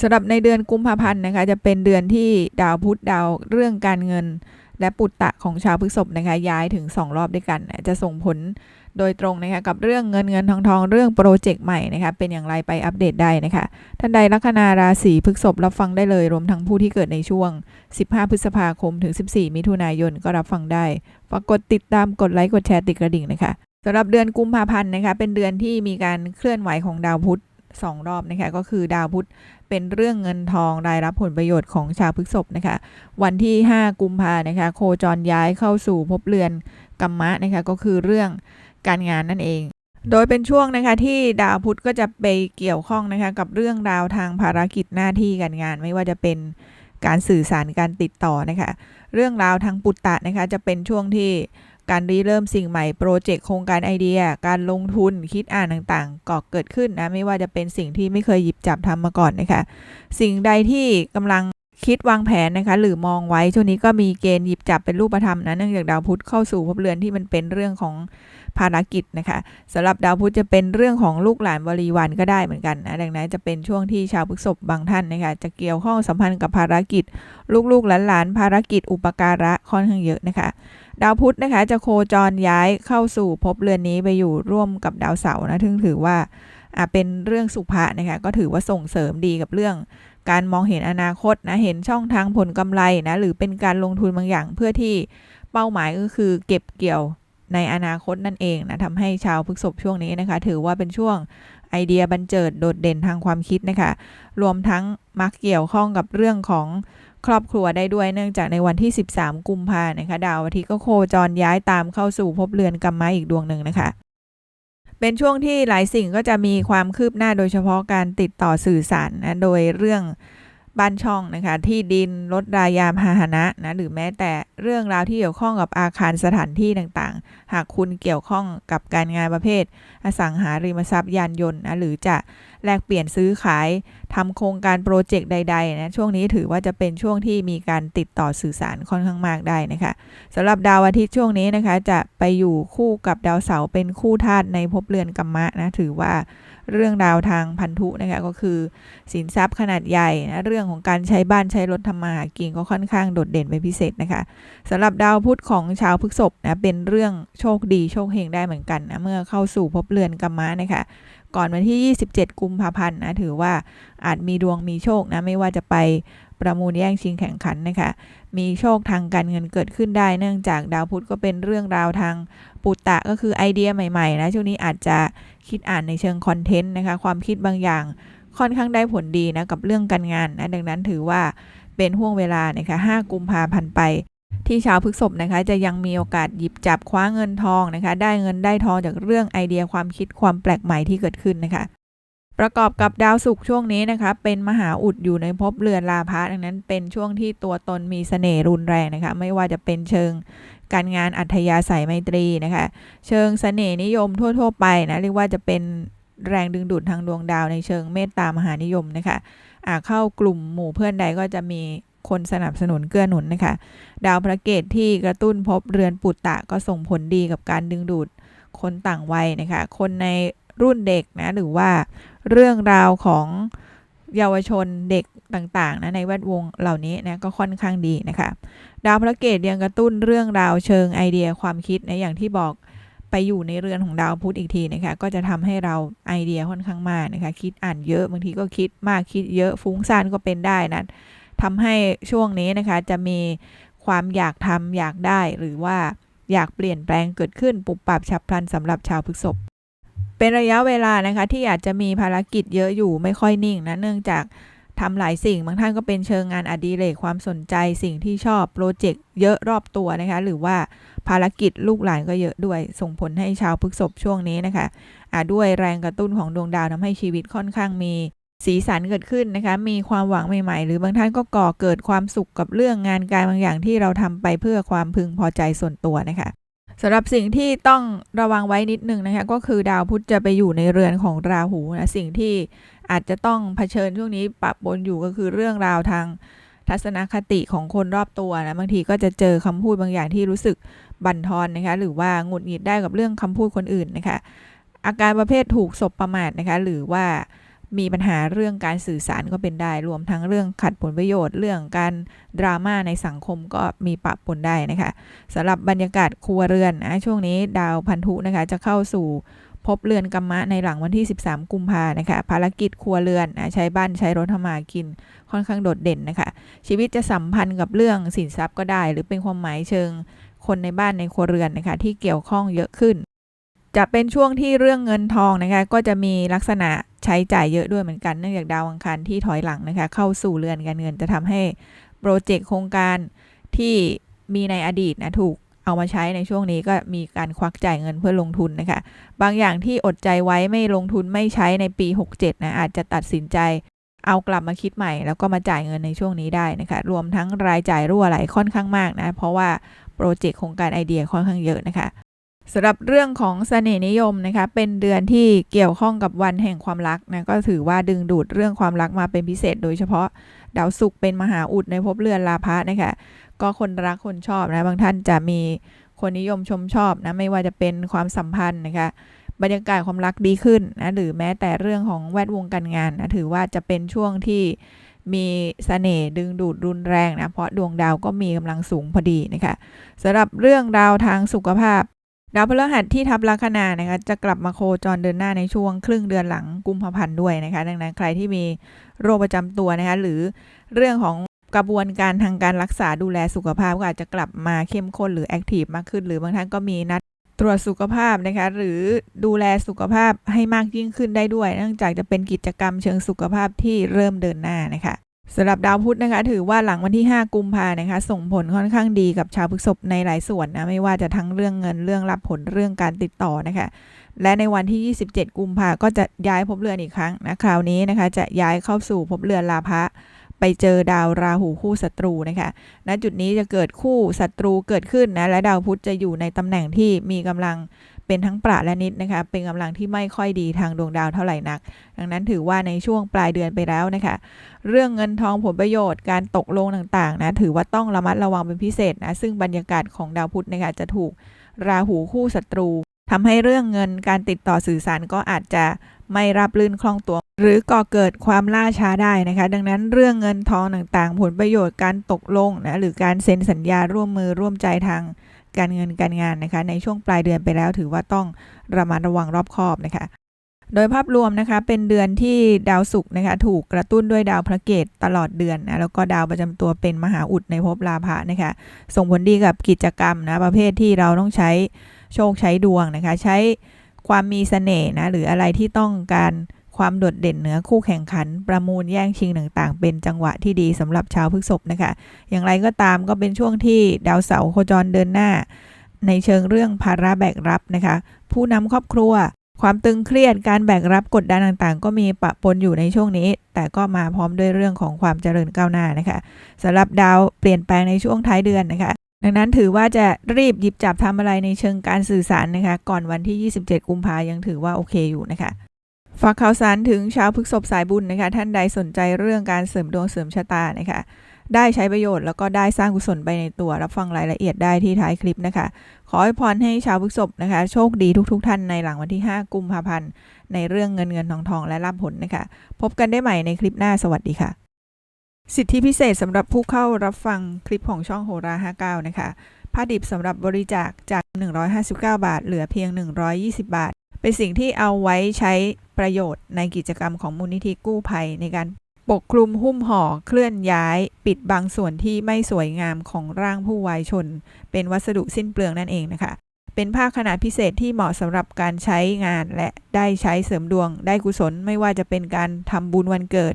สำหรับในเดือนกุมภาพันธ์นะคะจะเป็นเดือนที่ดาวพุธดาวเรื่องการเงิน และปุตตะของชาวพฤษภนะคะย้ายถึง 2 รอบด้วยกันจะส่งผลโดยตรงนะคะกับเรื่องเงินเงินทองทองเรื่องโปรเจกต์ใหม่นะคะเป็นอย่างไรไปอัปเดตได้นะคะท่านใดลัคนาราศีพฤษภรับฟังได้เลยรวมทั้งผู้ที่เกิดในช่วง 15 พฤษภาคมถึง 14 มิถุนายนก็รับฟังได้ฝากกดติดตามกดไลค์กดแชร์ติดกระดิ่งนะคะสำหรับเดือนกุมภาพันธ์นะคะเป็นเดือนที่มีการเคลื่อนไหวของดาวพุธสองรอบนะคะก็คือดาวพุธ เป็นเรื่องเงินทองรายรับผลประโยชน์ของชาวพฤษภนะคะ วันที่ 5 กุมภานะคะ โคจรย้ายเข้าสู่ภพเรือนกัมมะนะคะ ก็คือเรื่องการงานนั่นเอง โดยเป็นช่วงนะคะที่ดาวพุธก็จะไปเกี่ยวข้องนะคะกับเรื่องราวทางภารกิจหน้าที่การงาน ไม่ว่าจะเป็นการสื่อสารการติดต่อนะคะ เรื่องราวทางปุตตะนะคะจะเป็นช่วงที่ การริเริ่มสิ่งใหม่โปรเจกต์โครงการไอเดีย การลงทุนคิดอ่านต่างๆก่อเกิดขึ้นนะไม่ว่าจะเป็นสิ่งที่ไม่เคยหยิบจับทำมาก่อนนะคะสิ่งใดที่กำลัง คิดวางแผนนะคะ หรือมองไว้ช่วงนี้ก็มีเกณฑ์หยิบจับเป็นรูปธรรมนะเนื่องจากดาวพุธเข้าสู่ภพเรือนที่มันเป็นเรื่องของภารกิจนะคะสำหรับดาวพุธจะเป็นเรื่องของลูกหลานบริวารก็ได้เหมือนกันนะดังนั้นจะเป็นช่วงที่ชาวพฤษภบางท่านนะคะจะเกี่ยวข้องสัมพันธ์กับภารกิจ ลูกๆหลานๆภารกิจอุปการะค่อนข้างเยอะนะคะ ดาวพุธนะคะจะโคจรย้ายเข้าสู่ภพเรือนนี้ไปอยู่ร่วมกับดาวเสาร์นะถึงถือว่าอ่าเป็นเรื่องสุภะนะคะก็ถือว่าส่งเสริมดีกับเรื่อง การมองเห็นอนาคตนะเห็นช่องทางผลกำไรนะหรือเป็นการลงทุนบางอย่างเพื่อที่เป้าหมายก็คือเก็บเกี่ยวในอนาคตนั่นเองนะทำให้ชาวพฤษภช่วงนี้นะคะ ถือว่าเป็นช่วงไอเดียบันเจิดโดดเด่นทางความคิดนะคะ รวมทั้งมักเกี่ยวข้องกับเรื่องของครอบครัวได้ด้วยเนื่องจากในวันที่ 13 กุมภานะคะ ดาวอาทิตย์ก็โคจรย้ายตามเข้าสู่ภพเรือนกัมมะอีกดวงหนึ่งนะคะ เป็นช่วงที่หลายสิ่งก็จะมีความคืบหน้าโดยเฉพาะการติดต่อสื่อสารนะโดยเรื่องบ้านช่องนะคะที่ดินรถรายามพาหนะนะหรือแม้แต่เรื่องราวที่เกี่ยวข้องกับอาคารสถานที่ต่างๆ หากคุณเกี่ยวข้องกับการงานประเภท อสังหาริมทรัพย์ยานยนต์นะหรือจะแลกเปลี่ยนซื้อขาย ทำโครงการโปรเจกต์ใดๆนะช่วงนี้ถือว่าจะเป็นช่วงที่มีการติดต่อสื่อสารค่อนข้างมากได้นะคะสำหรับดาวอาทิตย์ช่วงนี้นะคะ จะไปอยู่คู่กับดาวเสาร์เป็นคู่ธาตุในภพเรือนกัมมะนะถือว่าเรื่องราวทางพันธุนะคะก็คือ สินทรัพย์ขนาดใหญ่นะเรื่องของการใช้บ้านใช้รถทำมาหากินก็ค่อนข้างโดดเด่นเป็นพิเศษนะคะสำหรับดาวพุธของชาวพฤษภนะเป็นเรื่องโชคดีโชคเฮงได้เหมือนกันนะเมื่อเข้าสู่ภพเรือนกัมมะนะคะ ก่อนวันที่ 27 กุมภาพันธ์นะถือว่าอาจมีดวงมีโชคนะไม่ว่าจะไปประมูลแย่งชิงแข่งขันนะคะมีโชคทางการเงินเกิดขึ้นได้ เนื่องจากดาวพุธก็เป็นเรื่องราวทางปุตตะก็คือไอเดียใหม่ๆนะช่วงนี้อาจจะคิดอ่านในเชิงคอนเทนต์นะคะความคิดบางอย่างค่อนข้างได้ผลดีนะกับเรื่องการงานนะดังนั้นถือว่าเป็นห่วงเวลานะคะ5กุมภาพันธ์ไป ที่ชาวพฤกษภนะคะจะยังมีโอกาสหยิบจับคว้าเงินทองนะคะ ได้เงินได้ทองจากเรื่องไอเดียความคิดความแปลกใหม่ที่เกิดขึ้นนะคะ ประกอบกับดาวศุกร์ช่วงนี้นะคะ เป็นมหาอุดอยู่ในภพเรือนลาภะดังนั้นเป็นช่วงที่ตัวตนมีเสน่ห์รุนแรงนะคะ ไม่ว่าจะเป็นเชิงการงานอัธยาศัยไมตรีนะคะ เชิงเสน่ห์นิยมทั่ว ๆ ไปนะเรียกว่าจะเป็นแรงดึงดูดทางดวงดาวในเชิงเมตตามหานิยมนะคะอาเข้ากลุ่มหมู่เพื่อนใดก็จะมี คนสนับสนุนเกื้อหนุนนะคะ ดาวพระเกตที่กระตุ้นพบเรือนปุตตะก็ส่งผลดีกับการดึงดูดคนต่างวัยนะคะ คนในรุ่นเด็กนะ หรือว่าเรื่องราวของเยาวชนเด็กต่างๆนะในแวดวงเหล่านี้นะก็ค่อนข้างดีนะคะ ดาวพระเกตยังกระตุ้นเรื่องราวเชิงไอเดียความคิดนะอย่างที่บอกไปอยู่ในเรือนของดาวพุธอีกทีนะคะก็จะทำให้เราไอเดียค่อนข้างมากนะคะ คิดอ่านเยอะบางทีก็คิดมากคิดเยอะฟุ้งซ่านก็เป็นได้นะ ทำให้ช่วงนี้นะคะจะมีความอยากทำอยากได้หรือว่าอยากเปลี่ยนแปลงเกิดขึ้นปุบปับฉับพลันสำหรับชาวพฤษภเป็นระยะเวลานะคะที่อาจจะมีภารกิจเยอะอยู่ไม่ค่อยนิ่งนะเนื่องจากทำหลายสิ่งบางท่านก็เป็นเชิงงานอดิเรกความสนใจสิ่งที่ชอบโปรเจกต์เยอะรอบตัวนะคะ หรือว่าภารกิจลูกหลานก็เยอะด้วย ส่งผลให้ชาวพฤษภช่วงนี้นะคะะด้วยแรงกระตุ้นของดวงดาวทำให้ชีวิตค่อนข้างมี สีสันเกิดขึ้นนะคะ มีความหวังใหม่ ๆ หรือบางท่านก็ก่อเกิดความสุขกับเรื่องงานการบางอย่างที่เราทำไปเพื่อความพึงพอใจส่วนตัวนะคะสำหรับสิ่งที่ต้องระวังไว้นิดนึงนะคะ ก็คือดาวพุธจะไปอยู่ในเรือนของราหูนะสิ่งที่อาจจะต้องเผชิญช่วงนี้ปะปนอยู่ก็คือเรื่องราวทางทัศนคติของคนรอบตัวนะบางทีก็จะเจอคำพูดบางอย่างที่รู้สึกบั่นทอนนะคะ หรือว่าหงุดหงิดได้กับเรื่องคำพูดคนอื่นนะคะ อาการประเภทถูกศพประมาทนะคะ หรือว่า มีปัญหาเรื่องการสื่อสารก็เป็นได้ รวมทั้งเรื่องขัดผลประโยชน์ เรื่องการดราม่าในสังคมก็มีปะปนได้นะคะสำหรับบรรยากาศครัวเรือนนะช่วงนี้ดาวพันธุนะคะจะเข้าสู่พบเรือนกรรมะในหลังวันที่ 13 กุมภานะคะ ภารกิจครัวเรือนนะใช้บ้านใช้รถทำมาหากินค่อนข้างโดดเด่นนะคะ ชีวิตจะสัมพันธ์กับเรื่องสินทรัพย์ก็ได้ หรือเป็นความหมายเชิงคนในบ้านในครัวเรือนนะคะ ที่เกี่ยวข้องเยอะขึ้น จะเป็นช่วงที่เรื่องเงินทองนะคะก็จะมีลักษณะใช้จ่ายเยอะด้วยเหมือนกันเนื่องจากดาวอังคารที่ถอยหลังนะคะเข้าสู่เรือนการเงินจะทำให้โปรเจกต์โครงการที่มีในอดีตนะถูกเอามาใช้ในช่วงนี้ก็มีการควักจ่ายเงินเพื่อลงทุนนะคะ บางอย่างที่อดใจไว้ไม่ลงทุนไม่ใช้ในปี 67 นะอาจจะตัดสินใจเอากลับมาคิดใหม่ แล้วก็มาจ่ายเงินในช่วงนี้ได้นะคะ รวมทั้งรายจ่ายรั่วไหลค่อนข้างมากนะ เพราะว่าโปรเจกต์โครงการไอเดียค่อนข้างเยอะนะคะ สำหรับเรื่องของเสน่ห์นิยมนะคะเป็นเดือนที่เกี่ยวข้องกับวันแห่งความรักนะก็ถือว่าดึงดูดเรื่องความรักมาเป็นพิเศษ โดยเฉพาะดาวศุกร์เป็นมหาอุดในภพเรือนลาภะนะคะก็คนรักคนชอบนะบางท่านจะมีคนนิยมชมชอบนะไม่ว่าจะเป็นความสัมพันธ์นะคะบรรยากาศความรักดีขึ้นนะหรือแม้แต่เรื่องของแวดวงการงานนะถือว่าจะเป็นช่วงที่มีเสน่ห์ดึงดูดรุนแรงนะเพราะดวงดาวก็มีกำลังสูงพอดีนะคะสำหรับเรื่องดาวทางสุขภาพ ดาวพฤหัสที่ทับลัคนานะคะจะกลับมาโคจรเดินหน้าในช่วงครึ่งเดือนหลังกุมภาพันธ์ด้วยนะคะดังนั้นใครที่มีโรคประจำตัวนะคะหรือเรื่องของกระบวนการทางการรักษาดูแลสุขภาพก็อาจจะกลับมาเข้มข้นหรือแอคทีฟมากขึ้น หรือบางท่านก็มีนัดตรวจสุขภาพนะคะหรือดูแลสุขภาพให้มากยิ่งขึ้นได้ด้วย เนื่องจากจะเป็นกิจกรรมเชิงสุขภาพที่เริ่มเดินหน้านะคะ สำหรับดาวพุธนะคะ ถือว่าหลังวันที่ 5 กุมภานะคะ ส่งผลค่อนข้างดีกับชาวพฤษภในหลายส่วนนะไม่ว่าจะทั้งเรื่องเงินเรื่องรับผลเรื่องการติดต่อนะคะ และในวันที่ 27 กุมภาก็จะย้ายภพเรือนอีกครั้งนะคราวนี้นะคะ จะย้ายเข้าสู่ภพเรือนลาภะ ไปเจอดาวราหูคู่ศัตรูนะคะณจุดนี้จะเกิดคู่ศัตรูเกิดขึ้นนะ และดาวพุธจะอยู่ในตำแหน่งที่มีกำลังเป็นทั้งประและนิดนะคะ เป็นกำลังที่ไม่ค่อยดีทางดวงดาวเท่าไหร่นัก ดังนั้นถือว่าในช่วงปลายเดือนไปแล้วนะคะ เรื่องเงินทองผลประโยชน์การตกลงต่างๆนะถือว่าต้องระมัดระวังเป็นพิเศษนะซึ่งบรรยากาศของดาวพุธนะคะจะถูกราหูคู่ศัตรูทำให้เรื่องเงินการติดต่อสื่อสารก็อาจจะ ไม่รับลื่นคล่องตัว หรือก่อเกิดความล่าช้าได้นะคะ ดังนั้นเรื่องเงินทองต่างๆ ผลประโยชน์การตกลงนะหรือการเซ็นสัญญาร่วมมือร่วมใจทางการเงินการงานนะคะ ในช่วงปลายเดือนไปแล้วถือว่าต้องระมัดระวังรอบคอบนะคะ โดยภาพรวมนะคะเป็นเดือนที่ดาวศุกร์นะคะถูกกระตุ้นด้วยดาวพระเกตตลอดเดือนนะแล้วก็ดาวประจำตัวเป็นมหาอุดในภพลาภะนะคะส่งผลดีกับกิจกรรมนะประเภทที่เราต้องใช้โชคใช้ดวงนะคะ ใช้ ความมีเสน่ห์นะหรืออะไรที่ต้องการความโดดเด่นเหนือคู่แข่งขัน ประมูลแย่งชิงต่างๆ เป็นจังหวะที่ดีสำหรับชาวพฤษภนะคะ อย่างไรก็ตามก็เป็นช่วงที่ดาวเสาร์โคจรเดินหน้า ในเชิงเรื่องภาระแบกรับนะคะ ผู้นำครอบครัว ความตึงเครียดการแบกรับกดดันต่างๆ ก็มีปะปนอยู่ในช่วงนี้ แต่ก็มาพร้อมด้วยเรื่องของความเจริญก้าวหน้านะคะสำหรับดาวเปลี่ยนแปลงในช่วงท้ายเดือนนะคะ ดังนั้นถือว่าจะรีบหยิบจับทำอะไรในเชิงการสื่อสารนะคะ ก่อนวันที่ 27 กุมภายังถือว่าโอเคอยู่นะคะฝากข่าวสารถึงชาวพฤกษภสายบุญนะคะ ท่านใดสนใจเรื่องการเสริมดวงเสริมชะตานะคะ ได้ใช้ประโยชน์แล้วก็ได้สร้างกุศลไปในตัวรับฟังรายละเอียดได้ที่ท้ายคลิปนะคะ ขอให้พรให้ชาวพฤกษภนะคะ โชคดีทุกๆทท่านในหลังวันที่ 5 กุมภาพันธ์ในเรื่องเงินเงินทองทองและรับผลนะคะ พบกันได้ใหม่ในคลิปหน้าสวัสดีค่ะ สิทธิพิเศษสำหรับผู้เข้ารับฟังคลิปของช่องโหรา 59 นะคะ ผ้าดิบสำหรับบริจาคจาก 159 บาท เหลือเพียง 120 บาท เป็นสิ่งที่เอาไว้ใช้ประโยชน์ในกิจกรรมของมูลนิธิกู้ภัย ในการปกคลุมหุ้มห่อเคลื่อนย้าย ปิดบางส่วนที่ไม่สวยงามของร่างผู้วายชน เป็นวัสดุสิ้นเปลืองนั่นเองนะคะ เป็นผ้าขนาดพิเศษที่เหมาะสำหรับการใช้งานและได้ใช้เสริมดวง ได้กุศลไม่ว่าจะเป็นการทำบุญวันเกิด